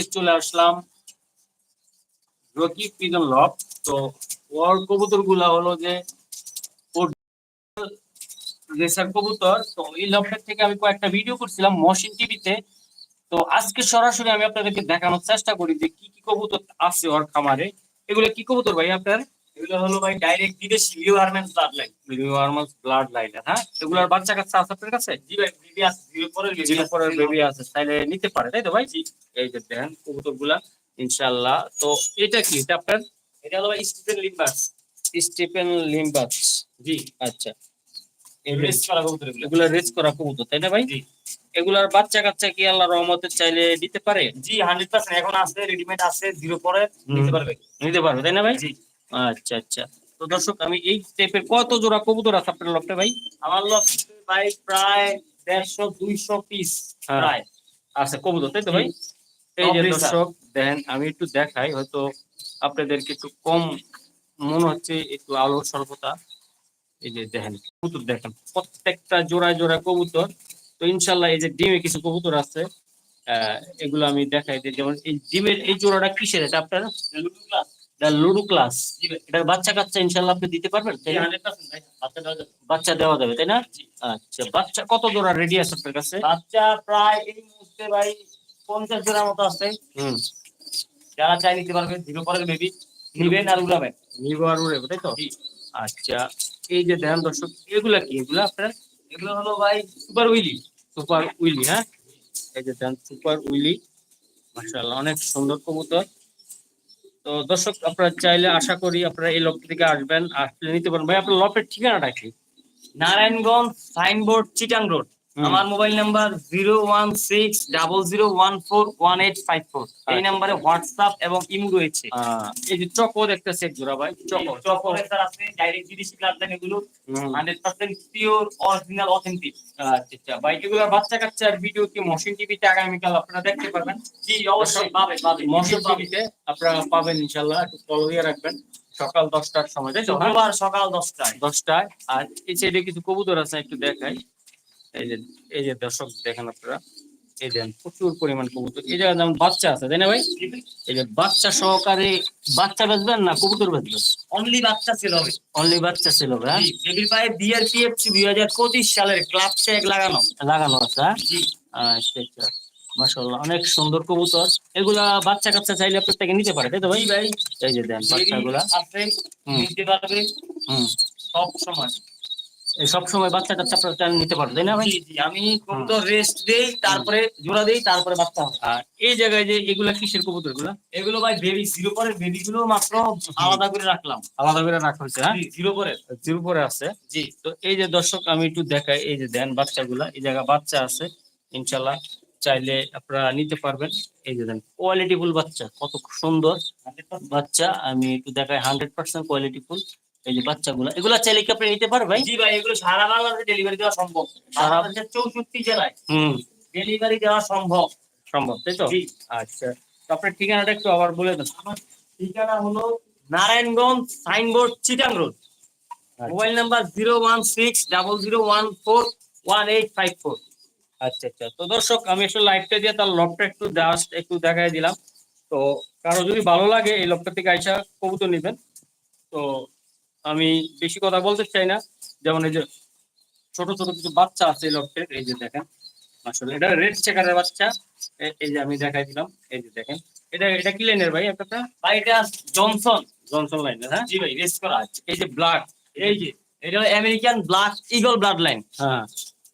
আজকে চলে আসলাম। Rocky pigeon লব। তো ওর কবুতরগুলা হলো যে রেসার কবুতর। তো এই লবটার থেকে আমি কয়েকটা ভিডিও করছিলাম মশিন টিভিতে। তো আজকে সরাসরি আমি আপনাদেরকে দেখানোর চেষ্টা করি যে কি কি কবুতর আছে ওর খামারে। এগুলো কি কবুতর ভাই আপনার? এগুলো হলো ভাই ডাইরেক্ট বিদেশি Leo blood line blood line হ্যাঁ? এগুলোর বাচ্চা কাচ্চা আছে আপনার কাছে? জি ভাই বেবি আছে জিরো পরের বেবি জিরো পরের বেবি আছে তাহলে নিতে পারে তাই তো ভাই? এই যে দেখেন কবুতরগুলা ইনশাল্লাহ তো এটা কি এটা আপনার? এটা হলো ভাই স্টিফেন লিম্বাস স্টিফেন লিম্বাস জি। আচ্ছা। রেস করা কবুতর এগুলো এগুলা রেস করা কবুতর তাই না ভাই? জি। এগুলার বাচ্চা কাচ্চা কি আল্লাহ রহমতে চাইলে দিতে পারে? জি হান্ড্রেড পার্সেন্ট এখন আছে রেডিমেড আছে জিরো পরে নিতে পারবে। নিতে পারবে তাই না ভাই? জি। আচ্ছা আচ্ছা। তো দর্শক আমি এই টাইপের কত জোড়া কবুতর আছে আপনার লপটে ভাই? আমার লোক ভাই প্রায় দেড়শো দুইশো পিস হ্যাঁ। প্রায় আচ্ছা কবুতর তাই তো ভাই? এই যে দর্শক দেখেন আমি একটু দেখাই হয়তো আপনাদেরকে একটু কম মনে হচ্ছে একটু আলো স্বল্পতা। এই যে দেখেন কবুতর দেখেন প্রত্যেকটা জোড়ায় জোড়ায় কবুতর। তো ইনশাল্লাহ এই যে ডিমে কিছু কবুতর আছে আহ, এগুলো আমি দেখাই দিই। যেমন এই ডিমের এই জোড়াটা কিসের? এটা আপনার? Ludo class. এটার বাচ্চা কাচ্চা ইনশাল্লাহ আপনি দিতে পারবেন বাচ্চা দেওয়া যাবে তাই না? আচ্ছা বাচ্চা কত জোড়া রেডি আছে আপনার কাছে? বাচ্চা প্রায় এই মুহূর্তে ভাই পঞ্চাশ জনের মতো আছে। হুম। যারা চাই নিতে পারবে জিরো পরের বেবি নিবেন আর উড়াবেন। নিবো আর উড়ে তাই তো? আচ্ছা এই যে ধ্যান দর্শক এগুলা কি? এগুলা আপনার? এগুলো হলো ভাই সুপার উইলি সুপার উইলি হ্যাঁ? এই যে ধ্যান সুপার উইলি মাশাআল্লাহ অনেক সুন্দর কবুতর। তো দর্শক, আপনারা চাইলে আশা করি আপনারা এই লক্ষ্য থেকে আসবেন, আসলে নিতে পারেন ভাই, আপনার লপের ঠিকানাটা কি নারায়ণগঞ্জ সাইনবোর্ড, চিটাং রোড। আমার mobile number zero one six double zero one four one eight five four. এই আচ্ছা। নাম্বারে হোয়াটসঅ্যাপ এবং ইমো রয়েছে। এই যে চকো দেখতেছে এক জোড়া ভাই চকো। চকো। চকোলেটার আছে ডাইরেক্ট বিদেশি প্লাটলাইন এগুলো। Hundred percent pure original authentic আচ্ছা আচ্ছা। ভাই এগুলোর বাচ্চা কাচ্চার ভিডিও কি মশিন টিভিতে আগামীকাল আপনারা দেখতে পারবেন? জি অবশ্যই। পাবে পাবে মশিন। টিভিতে আপনারা পাবেন ইনশাল্লাহ একটু ফলো দিয়ে রাখবেন। সকাল দশটার সময় তাই? শুক্রবার সকাল দশটায়। দশটায়। আর এই সাইডে কিছু কবুতর আছে একটু দেখাই। এই যে এই যে দর্শক দেখেন আপনারা এই দেন প্রচুর পরিমাণ কবুতর। এই জায়গায় যেমন বাচ্চা আছে তাই না ভাই? এই যে বাচ্চা সহকারে বাচ্চা বেচবেন না কবুতর বেচবেন? অনলি বাচ্চা ছিল হবে অনলি বাচ্চা ছিল হ্যাঁ বেবির পায়ে বিআরপিএফসি দুই হাজার পঁচিশ সালের ক্লাব ট্যাগ লাগানো। লাগানো আছে হ্যাঁ? আচ্ছা আচ্ছা। মাশাআল্লাহ অনেক সুন্দর কবুতর। এগুলা বাচ্চা কাচ্চা চাইলে আপনার প্রত্যেকে নিতে পারে তাই তো ভাই? ভাই। এই যে দেন বাচ্চাগুলা। আছে। নিতে পারবে। হুম। সব সময়। সব সময় বাচ্চা কাচ্চা আপনারা নিতে পারবে তাই না ভাই? আমি তো রেস্ট দেই তারপরে জোড়া দেই তারপরে বাচ্চা হয় আর এই জায়গায় যে এগুলা কিসের কবুতরগুলা এগুলো ভাই বেবি জিরো পরের বেবি গুলো মাত্র আলাদা করে রাখলাম। আলাদা করে রাখা হয়েছে হ্যাঁ? জিরো পরের। জিরো পরে আছে। জি। তো এই যে দর্শক আমি একটু দেখাই এই যে দেন বাচ্চাগুলা এই জায়গা বাচ্চা আছে ইনশাল্লাহ চাইলে আপনারা নিতে পারবেন। এই যে দেন কোয়ালিটি ফুল বাচ্চা কত সুন্দর। বাচ্চা আমি একটু দেখাই হান্ড্রেড পার্সেন্ট কোয়ালিটি ফুল। এই যে বাচ্চাগুলা এগুলা চাইলে কি আপনি নিতে পারবেন জি ভাই এগুলো সারা বাংলাদেশে ডেলিভারি দেওয়া সম্ভব। সারা- বাংলাদেশের চৌষট্টি জেলায় হুম। ডেলিভারি দেওয়া সম্ভব। সম্ভব তাই তো? জি। আচ্ছা। তো আপনার ঠিকানাটা একটু আবার বলে দেন। আমার ঠিকানা হলো Narayanganj signboard Chittagong road. Mobile number zero one six double zero one four one eight five four. আচ্ছা আচ্ছা। তো দর্শক আমি আসলে লাইভটা দিয়ে তার লকটা একটু জাস্ট একটু দেখাই দিলাম। তো কারও যদি ভালো লাগে এই লকটা থেকে আইসা কবুতর নেবেন। তো আমি বেশি কথা বলতে চাই না। যেমন এই যে ছোট ছোট কিছু বাচ্চা আছে এই লকটের এই যে দেখেন আসলে এটা রেড চেকারের বাচ্চা। এই যে আমি দেখাই দিলাম এই যে দেখেন এটা এটা কি লাইনের ভাই? আপনারটা ভাই এটা জনসন জনসন লাইনের হ্যাঁ? জি ভাই রেস করা আছে। এই যে ব্লাড এই যে এটা American black eagle blood line হ্যাঁ।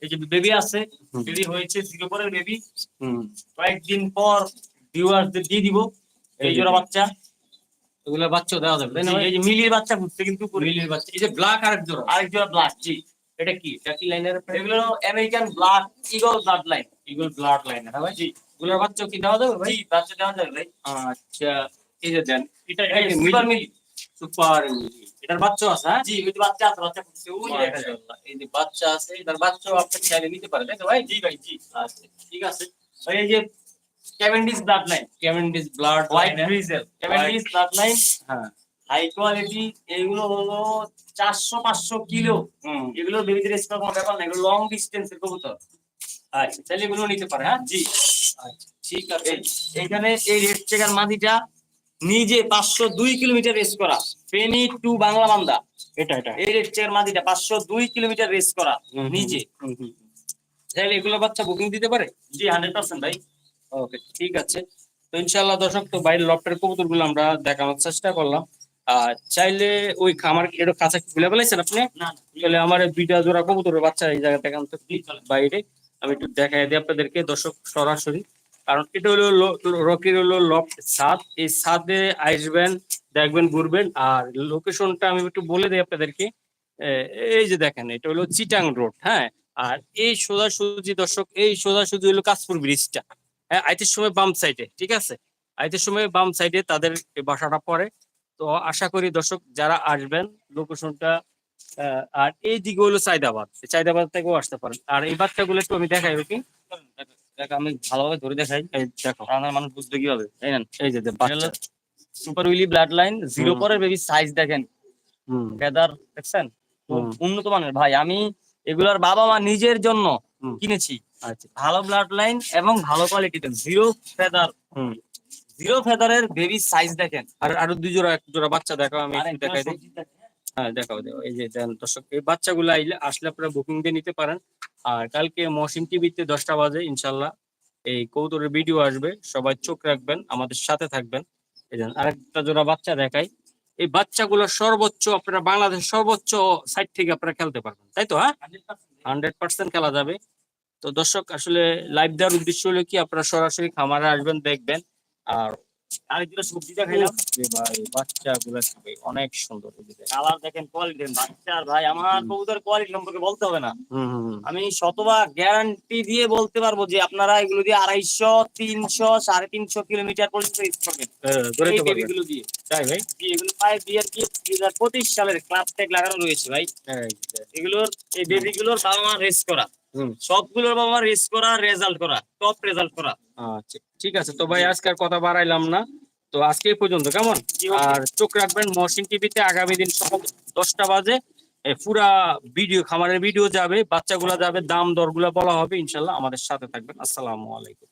এই যে বেবি আছে বেবি হয়েছে জিরো পরের বেবি হুম। কয়েকদিন পর ভিউয়ারদের দিয়ে দিব এই জোড়া বাচ্চা। এগুলো বাচ্চা দেওয়া যাবে এই যে মিলির বাচ্চা ঘুরতে কিন্তু মিলির বাচ্চা এই যে ব্ল্যাক আরেক জোড়া আরেক জোড়া ব্লাক জি। এটা কি? এটা কি লাইনের এগুলো American black eagle blood line eagle blood লাইনের হ্যাঁ ভাই? জি এগুলোর বাচ্চা কি দেওয়া যাবে ভাই? বাচ্চা দেওয়া যাবে ভাই। আচ্ছা এই যে দেন এটা সুপার মিলি? সুপার এটার বাচ্চা আছে হ্যাঁ? জি ওই বাচ্চা আছে বাচ্চা ফুটছে ওই দেখা। মাশাআল্লাহ, এই যে বাচ্চা আছে এটার বাচ্চাও আপনি চাইলে নিতে পারেন তাই তো ভাই? জি ভাই জি। আচ্ছা ঠিক আছে। ওই এই যে Cavendish blood line Cavendish blood white ব্রিজেল Cavendish blood line হ্যাঁ। হাই কোয়ালিটি এগুলো হলো চারশো পাঁচশো কিলো। এগুলো বেবিদের স্পেয়ার কোনো ব্যাপার না এগুলো লং ডিস্টেন্স এর কবুতর। আচ্ছা তাহলে এগুলো নিতে পারে হ্যাঁ? জি। আচ্ছা ঠিক আছে। এইখানে এই রেড চেকার মাটিটা নিজে পাঁচশো দুই কিলোমিটার রেস করা। ফেনী টু বাংলা বান্দা এটা এটা। এই রেড চেকার মাটিটা পাঁচশো দুই কিলোমিটার রেস করা নিজে। তাহলে এগুলো বাচ্চা বুকিং দিতে পারে? জি হান্ড্রেড পার্সেন্ট ভাই। ওকে ঠিক আছে। তো ইনশাল্লাহ দর্শক তো বাইরের লফটের কবুতরগুলো আমরা দেখানোর চেষ্টা করলাম। আর চাইলে ওই খামার এটা কাঁচা খুলে ফেলাইছেন আপনি? তাহলে আমার দুইটা জোড়া কবুতরের বাচ্চা এই জায়গা থেকে আনতে বাইরে আমি একটু দেখাই দিই আপনাদেরকে দর্শক সরাসরি। কারণ এটা হলো রকির হলো লফট ছাদ এই ছাদে আসবেন দেখবেন ঘুরবেন। আর লোকেশনটা আমি একটু বলে দিই আপনাদেরকে। এই যে দেখেন এটা হলো চিটাং রোড হ্যাঁ? আর এই সোজাসুজি দর্শক এই সোজাসুজি হলো কাশপুর ব্রিজটা। আইতের সময় বাম সাইডে ঠিক আছে? আইতের সময় বাম সাইডে তাদের বাসাটা পড়ে। তো আশা করি দর্শক যারা আসবেন লোকেশনটা আর এই দিকে হলো চাইদাবাদ এই চাইদাবাদ থেকেও আসতে পারেন। আর এই বাচ্চাগুলো একটু আমি দেখাই কি দেখ আমি ভালোভাবে ধরে দেখাই। এই দেখো আপনার মানুষ বুঝবে কীভাবে। তাই না এই যে বাচ্চা। Super Willy blood line zero পরের বেবি সাইজ দেখেন। ফেদার দেখছেন? উন্নত মানের। ভাই আমি এগুলার বাবা মা নিজের জন্য কিনেছি। আচ্ছা ভালো ব্লাড লাইন এবং ভালো কোয়ালিটিতে জিরো ফেদার হুম। জিরো ফেদারের বেবি সাইজ দেখেন। আর আরও দুই জোড়া এক জোড়া বাচ্চা দেখাও আমি দেখাই দিই। হ্যাঁ দেখাও দেখাও। এই যে দর্শক এই বাচ্চাগুলো আইলে আসলে আপনারা বুকিং দিয়ে নিতে পারেন। আর কালকে মহসিন টিভিতে দশটা বাজে ইনশাল্লাহ। এই কৌতুরের ভিডিও আসবে সবাই চোখ রাখবেন আমাদের সাথে থাকবেন। এই আরেকটা জোড়া বাচ্চা দেখাই। এই বাচ্চাগুলো সর্বোচ্চ আপনারা বাংলাদেশ সর্বোচ্চ সাইড থেকে আপনারা খেলতে পারবেন তাই তো হ্যাঁ? হান্ড্রেড পার্সেন্ট খেলা যাবে। তো দর্শক আসলে লাইভ দেওয়ার উদ্দেশ্য হলো কি আপনারা সরাসরি খামারে আসবেন দেখবেন। আর আর এই দুটো সবজি দেখাইলাম। ভাই বাচ্চাগুলো অনেক সুন্দর। কালার দেখেন কোয়ালিটি বাচ্চার ভাই আমার। কবুতর কোয়ালিটি সম্পর্কে বলতে হবে না। আমি শতভাগ গ্যারান্টি দিয়ে বলতে পারব যে আপনারা এগুলো দিয়ে আড়াইশো তিনশো সাড়ে তিনশো কিলোমিটার পর্যন্ত হ্যাঁ। বেবিগুলো দিয়ে। তাই ভাই? এগুলো কি দুই হাজার পঁচিশ সালের ক্লাব ট্যাগ লাগানো রয়েছে ভাই। এগুলোর এই বেবিগুলোর বাবা মা রেস করা। সবগুলোর বাবা রেস করা রেজাল্ট করা টপ রেজাল্ট করা। আচ্ছা ঠিক আছে। তো ভাই আজকে আর কথা বাড়াইলাম না। তো আজকে এই পর্যন্ত কেমন? আর চোখ রাখবেন মহসিন টিভিতে। আগামী দিন সকাল দশটা বাজে। পুরা ভিডিও খামারের ভিডিও যাবে বাচ্চাগুলা যাবে দাম দরগুলা বলা হবে ইনশাল্লাহ আমাদের সাথে থাকবেন। আসসালামু আলাইকুম।